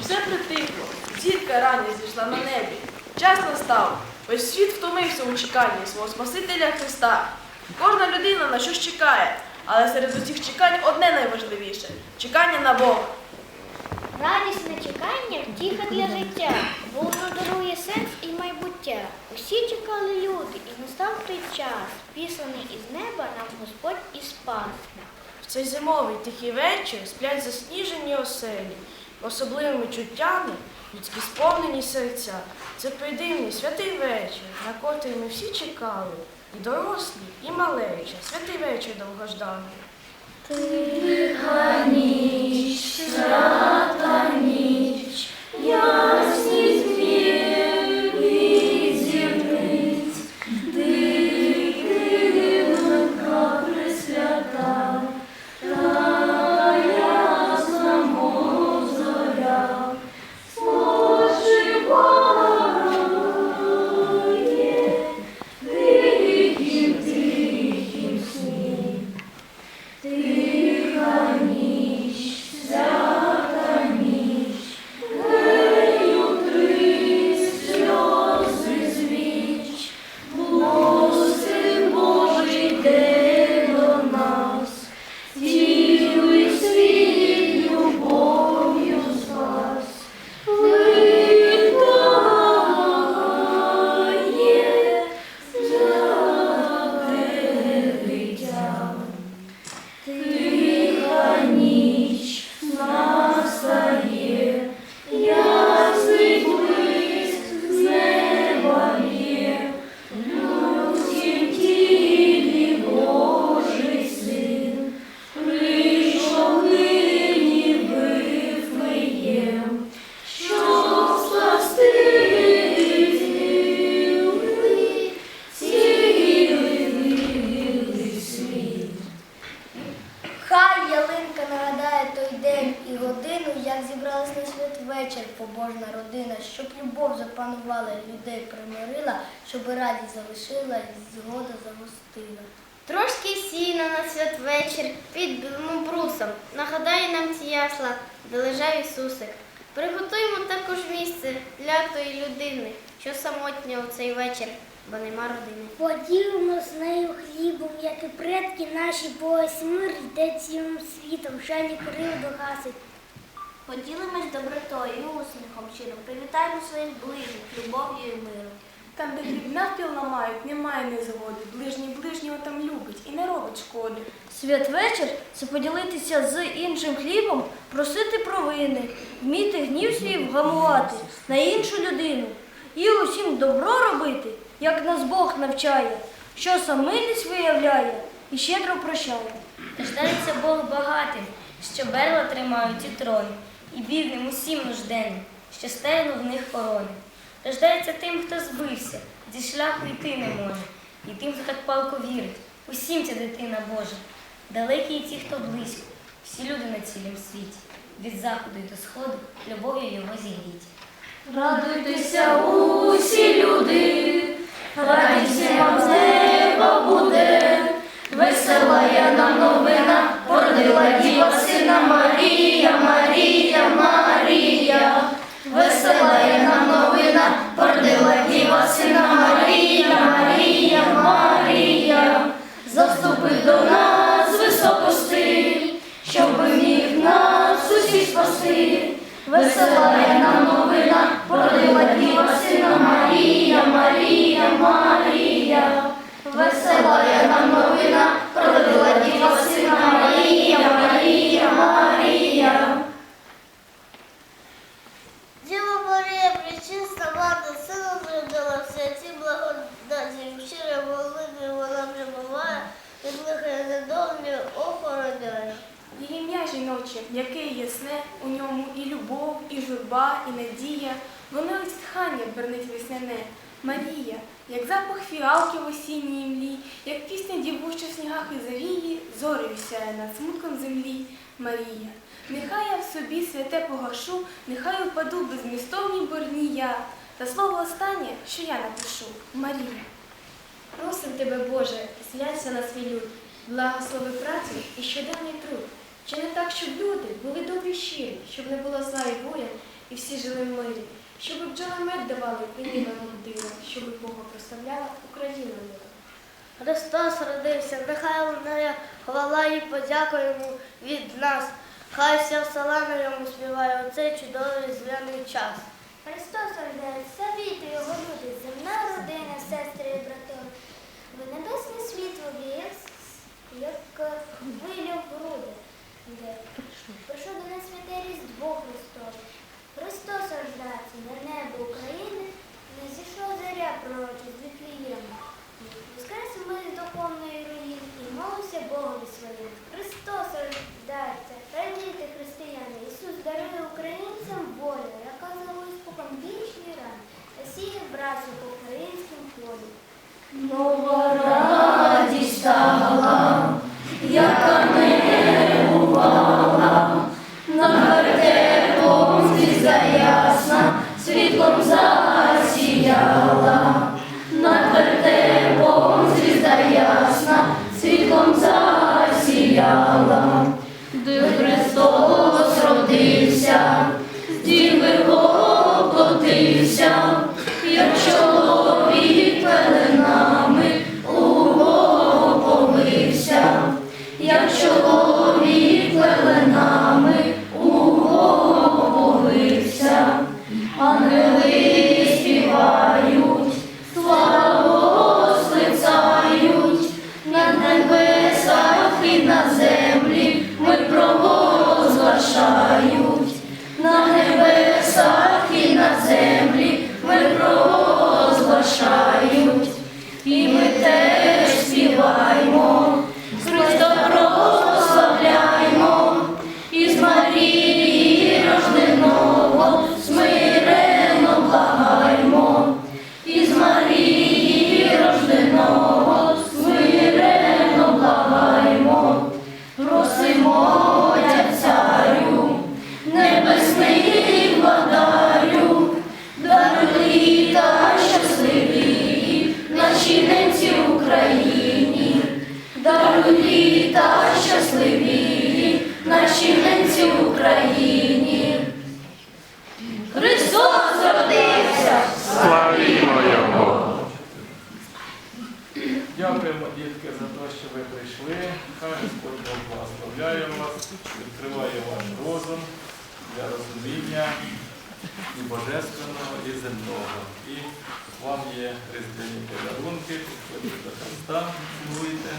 Все притихло, зірка рання зійшла на небі. Час настав. Весь світ втомився у чеканні свого Спасителя Христа. Кожна людина на щось чекає, але серед усіх чекань одне найважливіше чекання на Бога. Радісне чекання втіха для життя, бо воно дарує сенс і майбуття. Усі чекали люди, і настав той час, пісаний із неба нам Господь і спас. Цей зимовий тихий вечір сплять засніжені оселі, особливими чуттями людські сповнені серця. Це придивний святий вечір, на котрий ми всі чекали, і дорослі, і малеча, святий вечір довгожданий. День і годину, як зібралась на святвечір побожна родина, щоб любов запанувала, людей примирила, щоб радість залишила і згода загостила. Трошки сіна на святвечір під білим брусом. Нагадає нам ці ясла, де лежав Ісусик. Приготуємо також місце для тої людини, що самотня у цей вечір, бо нема родини. Поділимо з нею хлібом, як і предки наші, бо ось мир йде цілим світом, жалі кривду гасить. Поділимось добротою і усміхом щирим, привітаємо своїх ближніх любов'ю і миром. Там, де хліб навпіл ламають, немає незгоди. Ближній ближнього там любить і не робить шкоди. Святвечір це поділитися з іншим хлібом, просити провини, вміти гнів свій вгамувати на іншу людину і усім добро робити, як нас Бог навчає, що сам милість виявляє і щедро прощає. Ждається Бог багатим, що берла тримають і трон, і бідним усім нужденним, що стелю в них корони. Рождається тим, хто збився, зі шляху йти не може, і тим, хто так палко вірить, усім ця дитина Божа. Далекі і ті, хто близько, всі люди на цілім світі, від заходу й до сходу любов'ю його зігріть. Радуйтеся усі люди, радість вам з неба буде, весела я нам новина, породила діва сина Марія, Марія, Марія, весела я нам новина, породила діва сина Марія, Марія, Марія, заступи до нас високости, щоб міг нас усіх спасти. Весела ім'я яке ясне, у ньому і любов, і журба, і надія. Воно із тхання бернить весняне. Марія, як запах фіалки в осінній млі, як пісня дівуща в снігах і завії, зорею сяє над смутком землі. Марія, нехай я в собі святе погашу, нехай упаду безмістовні борні я. Та слово останнє, що я напишу, Марія. Просим тебе, Боже, зглянься на свій люд, благослови працю і щоденний труд, Чи не так, щоб люди були добрі й щирі, щоб не було зла і воя, і всі жили в мирі, щоб бджоли мед давали і ніби дива, щоб Бога прославляла Україна мила. Христос родився, нехай лунає хвала і подяка йому від нас. Хай вся вселена йому співає у цей чудовий різдвяний час. Христос рождається, віти його люди, земна родина, сестри і брати. Ви небесне світло віє, як хвиля в груди. Де прийшов до нас святе Різдво Христос. Христос рождається на небо України, не зійшов заря пророчі з Віфлієму. Воскрес ми з духовної руїни і молився Богові своїм. Славімо Хай Господь Бог благословляє вас, відкриває ваш розум для розуміння і божественного, і земного. І вам є різдвяні подарунки, підходьте до Христа, цілуйте.